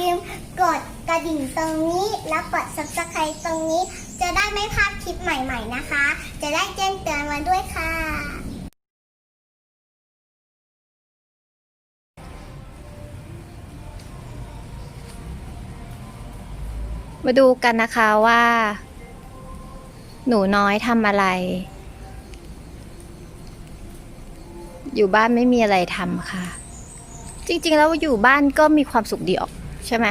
ลืมกดกระดิ่งตรงนี้ แล้วกด subscribe ตรงนี้ จะได้ไม่พลาดคลิปใหม่ ๆนะคะ จะได้แจ้งเตือนมาด้วยค่ะ มาดูกันนะคะว่า หนูน้อยทำอะไร อยู่บ้านไม่มีอะไรทำค่ะ จริงๆ แล้วอยู่บ้านก็มีความสุขดีออก ใช่ไหม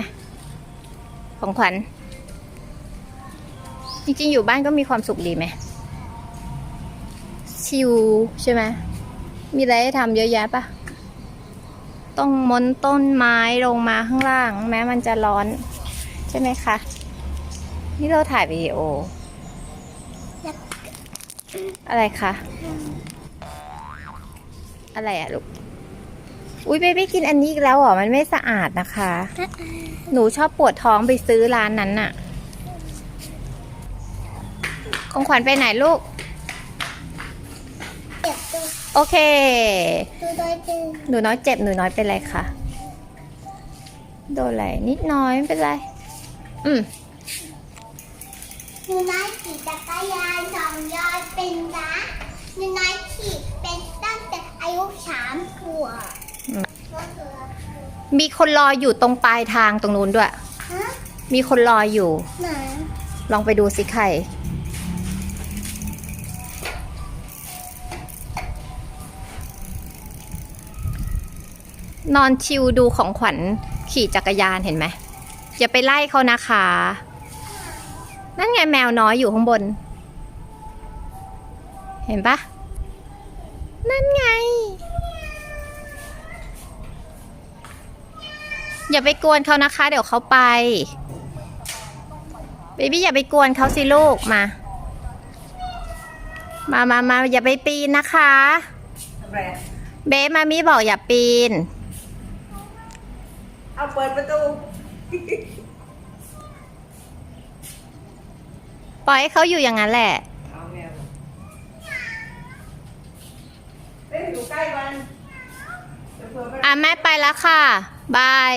ของขวัญจริงๆ อยู่บ้านก็มีความสุขดีไหมชิลใช่ไหมมีอะไรให้ทำเยอะแยะปะต้องมนต้นไม้ลงมาข้างล่าง แม้มันจะร้อน ใช่ไหมคะ นี่เราถ่ายวิดีโออยากอะไรคะ อะไรอะลูก อุ้ยเบบี้กินอันนี้อีกแล้วเหรอ มันไม่สะอาดนะคะ หนูชอบปวดท้องไปซื้อร้านนั้นน่ะ ของขวัญไปไหนลูก เจ็บตัวโอเค ตัวโดยจึงหนูน้อยเจ็บ หนูน้อยเป็นไรคะโดนอะไรนิดน้อยไม่เป็นไร อืมหนูน้อยขี่จักรยานสองยอดเป็นนะหนูน้อยขี่เป็นตั้งแต่อายุสามขวบอื มก็คือมีคนรออยู่ตรงปลายทางตรงนู้นด้วย ฮะมีคนรออยู่ ไหนลองไปดูสิใคร นอนชิวดูของขวัญขี่จักรยานเห็นไหม อย่าไปไล่เขานะคะ นั่นไงแมวน้อยอยู่ข้างบน เห็นปะนั่นไง อย่าไปกวนเขานะคะ เดี๋ยวเขาไปเบบี้อย่าไปกวนเขาสิลูกมา มามามาอย่าไปปีนนะคะทำไรอะเบฟมามีบอกอย่าปีน เอาเปิดประตู ปล่อยให้เขาอยู่อย่างนั้นแหละเอาแมวเอ้ยอยู่ใกล้มันเดี๋ยวเผื่อมันอะแม่ไปแล้วค่ะ บาย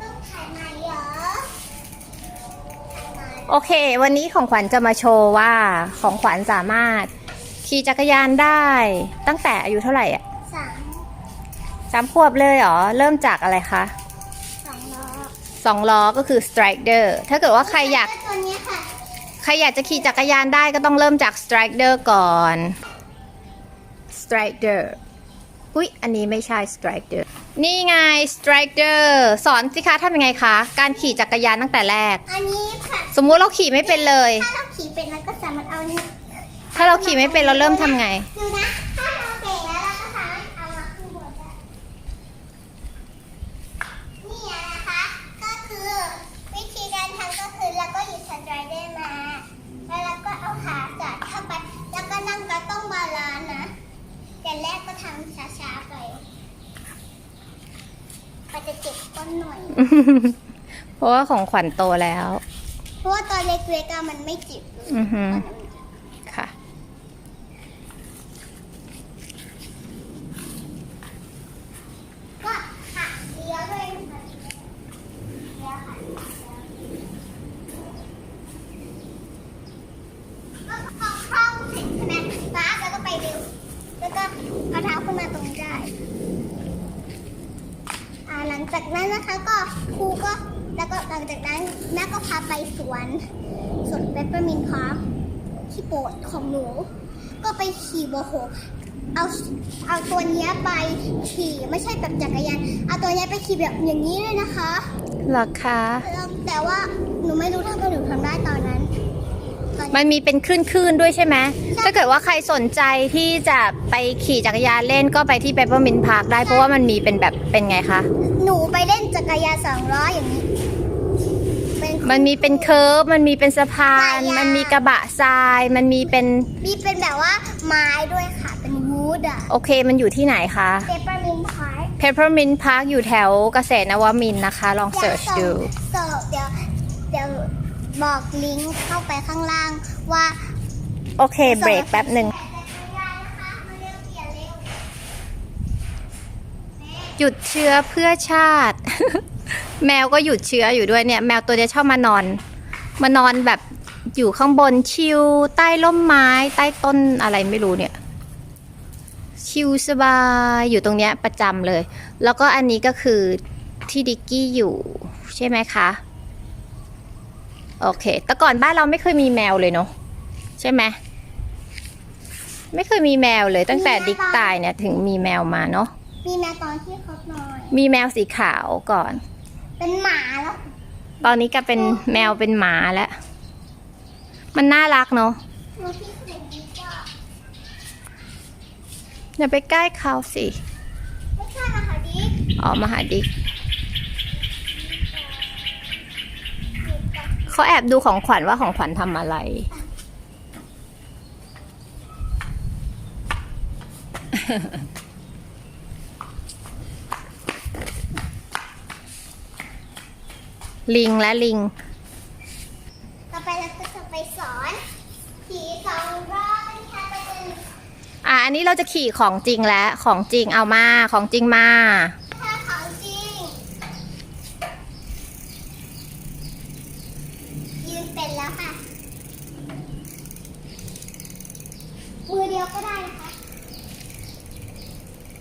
ต้องถ่ายไหมเหรอถ่ายไหมโอเค วันนี้ของขวัญจะมาโชว์ว่าของขวัญสามารถขี่จักรยานได้ตั้งแต่อายุเท่าไหร่อะสามสามขวบเลยเหรอ เริ่มจากอะไรคะสองล้อสองล้อก็คือ strider ถ้าเกิดว่าใครอยาก ตัวเนี้ยค่ะ ใครอยากจะขี่จักรยานได้ก็ต้องเริ่มจาก strider ก่อน strider อุ๊ย อันนี้ไม่ใช่ strider นี่ไง strider สอนสิคะทำยังไงคะ การขี่จักรยานตั้งแต่แรก อันนี้ค่ะสมมุติเราขี่ไม่เป็นเลย ถ้าเราขี่เป็นเราก็สามารถเอานี่ถ้าเราขี่ไม่เป็นเราเริ่มทำไง ดูนะ ถ้าเราเก่งแล้วเราก็สามารถเอามาขึ้นบนได้นี่นะคะ ก็คือวิธีการทำก็คือเราก็หยิบสไตรเดอร์มา แล้วเราก็เอาขาสอดเข้าไป แล้วก็นั่งก็ต้องบาลานซ์นะแต่แรกก็ ทำช้าๆไปมันจะเจ็บก้นหน่อย เพราะว่าของขวัญโตแล้ว เพราะว่าตอนเล็กๆอะมันไม่เจ็บเลย อือฮึตอนนั้นมันเจ็บ ค่ะ ก็หักเลี้ยวด้วยนะคะเลี้ยวค่ะก็พอคล่องเสร็จใช่ไหมฟ้าแล้วก็ไปเร็ว แล้วก็เอาเท้าขึ้นมาตรงนี้ได้ อ่าหลัง จากนั้นนะคะก็ครูก็แล้วก็หลังจากนั้นแม่ก็พาไปสวนสวนเปปเปอร์มินพาร์คที่โปรดของหนู ก็ไปขี่โบโหเอาเอาตัวเนี้ยไปขี่ไม่ใช่แบบจักรยานเอาตัวเนี้ยไปขี่แบบอย่างนี้เลยนะคะหรอคะแล้วแต่ว่าหนูไม่รู้ถ้าหนูทำได้ตอนนั้นตอนมันมีเป็นคลื่นๆด้วยใช่ไหมถ้าเกิดว่าใครสนใจที่จะไปขี่จักรยานเล่นก็ไปที่ Peppermint Park ได้เพราะว่ามันมีเป็นแบบเป็นไงคะ หนูไปเล่นจักรยานสองล้ออย่างนี้ เป็นมันมีเป็นเคิร์ฟมันมีเป็นสะพานหลายอย่างมันมีกระบะทราย มันมีเป็นมีเป็นแบบว่าไม้ด้วยค่ะ เป็นวูดอะโอเคมันอยู่ที่ไหนคะเปปเปอร์มินพาร์ค Peppermint Park อยู่แถวเกษตรนวมินทร์นะคะ ลองเสิร์ชดู เสิร์ชเดี๋ยวเดี๋ยวบอกลิงก์เข้าไปข้างล่างว่า โอเค เบรกแป๊บหนึ่ง จักรยานนะคะมาเร็วเปลี่ยนเร็ว หยุดเชื้อเพื่อชาติ แมวก็หยุดเชื้ออยู่ด้วยเนี่ย แมวตัวเนี้ยชอบมานอน มานอนแบบอยู่ข้างบนชิลใต้ร่มไม้ ใต้ต้นอะไรไม่รู้เนี่ย ชิลสบายอยู่ตรงเนี้ยประจำเลย แล้วก็อันนี้ก็คือที่ดิกกี้อยู่ใช่ไหมคะโอเค แต่ก่อนบ้านเราไม่เคยมีแมวเลยเนาะใช่ไหมไม่เคยมีแมวเลยตั้งแต่ดิกตายเนี่ยถึงมีแมวมาเนาะ มีแมวตอนที่เขานอนมีแมวสีขาวก่อน เป็นหมาแล้ว ตอนนี้ก็เป็นแมวเป็นหมาแล้ว มันน่ารักเนาะดูที่เด็กดีกว่าอย่าไปใกล้เขาสิไม่ใช่นะคะดิ๊กอ๋อมาหาดิกเขาแอบดูของขวัญว่าของขวัญทำอะไร ลิงและลิง ต่อไปเราก็จะไปสอนผีสองรอบเป็นแค่ประเด็นอะอันนี้เราจะขี่ของจริงแล้ว ของจริงเอามาของจริงมาถ้าของจริง ยืนเป็นแล้วค่ะ มือเดียวก็ได้นะคะ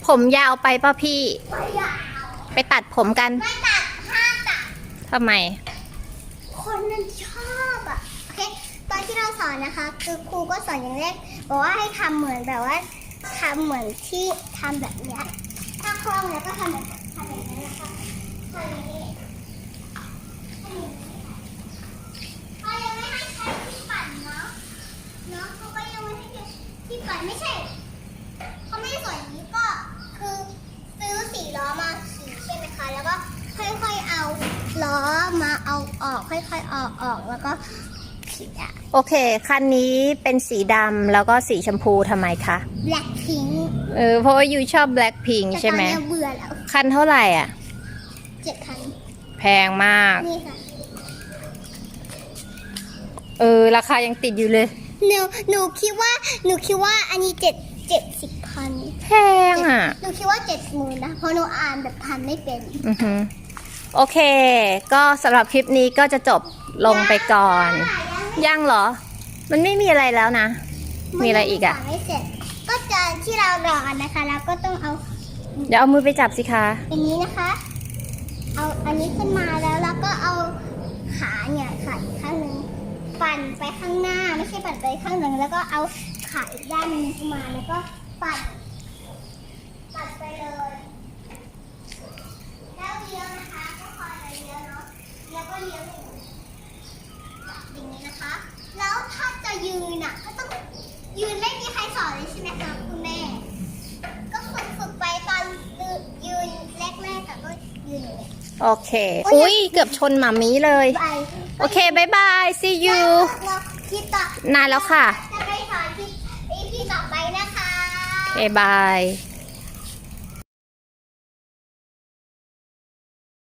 ผมยาวไปป่ะพี่ ไม่อยากเอาไปตัดผมกัน ไม่ตัดห้ามตัด ทำไม คนมันชอบอะ โอเค ตอนที่เราสอนนะคะ คือครูก็สอนอย่างแรกบอกว่าให้ทำเหมือนแบบว่าทำเหมือนที่ทำแบบเนี้ยถ้าคล่องแล้วก็ทำแบบทำแบบนี้นะคะทำอย่างนี้ทำอย่างนี้เขายังไม่ให้ใช้ที่ปั่นเนาะเนาะเขาก็ยังไม่ให้ใช้ที่ปั่นไม่ใช่ ล้อมาเอาออกค่อยๆเอาออกแล้วก็ขี่อะโอเค คันนี้เป็นสีดำแล้วก็สีชมพูทำไมคะ แบล็คพิงค์เออ เพราะว่ายูชอบ Blackpink แต่ใช่ตอนไหมนี้เบื่อแล้วคันเท่าไหร่อะ เจ็ดพันแพงมาก นี่ค่ะเออ ราคายังติดอยู่เลย หนูหนูคิดว่าหนูคิดว่าอันนี้เจ็ดเจ็ดสิบพันแพงอะ หนูคิดว่าเจ็ดหมื่นนะเพราะหนูอ่านแบบพันไม่เป็น อือฮึ โอเค ก็สำหรับคลิปนี้ก็จะจบลงไปก่อน ยังเหรอ มันไม่มีอะไรแล้วนะ มีอะไรอีกอะมันไม่เสร็จ ก็จะที่เรารอนะคะแล้วก็ต้องเอาเดี๋ยวเอามือไปจับสิคะอันนี้นะคะ เอาอันนี้ขึ้นมาแล้วแล้วก็เอาขาเนี่ยขาอีกข้างหนึ่งปั่นไปข้างหน้าไม่ใช่ปั่นไปข้างหนึ่งแล้วก็เอาขาอีกด้านหนึงขึ้นมาแล้วก็ปั่นปั่นไปเลย แล้วเลี้ยวนะคะก็คอยเลี้ยวเนาะแล้วก็เลี้ยวอย่างนี้นะคะ แล้วถ้าจะยืนอะก็ต้องยืนไม่มีใครสอนเลยใช่ไหมคะคุณแม่ ก็ฝึกฝึกไปตอนยืนแรกๆอะก็ยืนอย่างเงี้ย โอเค อุ้ยเกือบชนหมามีเลย ไปโอเคบายบาย see you แล้วคิดต่อนานแล้วค่ะ จะไปสอนที่ EP ต่อไปนะคะ โอเคบาย